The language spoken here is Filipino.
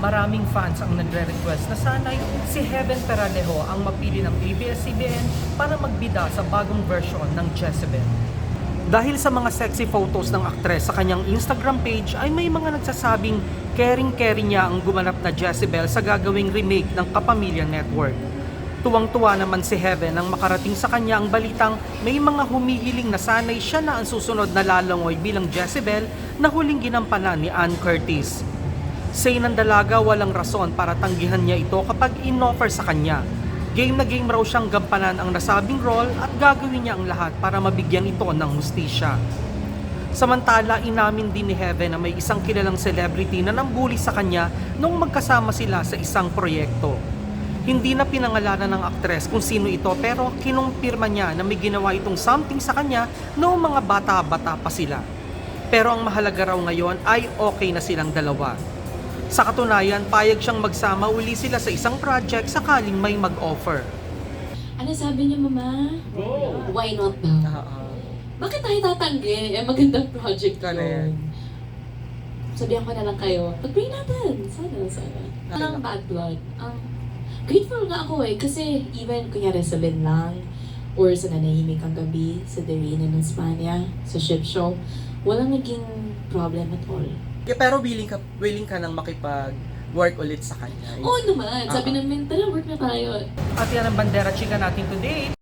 maraming fans ang nagre-request na sana'y si Heaven Peralejo ang mapili ng ABS-CBN para magbida sa bagong version ng Jezebel. Dahil sa mga sexy photos ng aktres sa kanyang Instagram page ay may mga nagsasabing caring-caring niya ang gumanap na Jezebel sa gagawing remake ng Kapamilya Network. Tuwang-tuwa naman si Heaven nang makarating sa kanya ang balitang may mga humihiling na sanay siya na ang susunod na lalangoy bilang Jezebel na huling ginampanan ni Ann Curtis. Say ng dalaga walang rason para tanggihan niya ito kapag inoffer sa kanya. Game na game raw siyang gampanan ang nasabing role at gagawin niya ang lahat para mabigyan ito ng hustisya. Samantala, inamin din ni Heaven na may isang kilalang celebrity na nambuli sa kanya nung magkasama sila sa isang proyekto. Hindi na pinangalanan ng aktres kung sino ito pero kinumpirma niya na may ginawa itong something sa kanya noong mga bata-bata pa sila. Pero ang mahalaga raw ngayon ay okay na silang dalawa. Sa katunayan, payag siyang magsama uli sila sa isang project sakaling may mag-offer. Ano sabi niya, Mama? Why not daw? Bakit tayo tatanggi? Eh, magandang project Sana yun. yan. Sabihan ko na lang kayo, pag-pray natin. Sana, sana. Walang bad blood. Um, grateful nga ako eh, kasi even kunyari sa Lin lang, or sa nanahimik ang gabi, sa Darina ng Spanya, sa ship show, walang naging problem at all. Yeah, pero willing ka willing ka nang makipag work ulit sa kanya. Oo naman, sabi namin, tara work na tayo. At yan ang bandera chika natin today.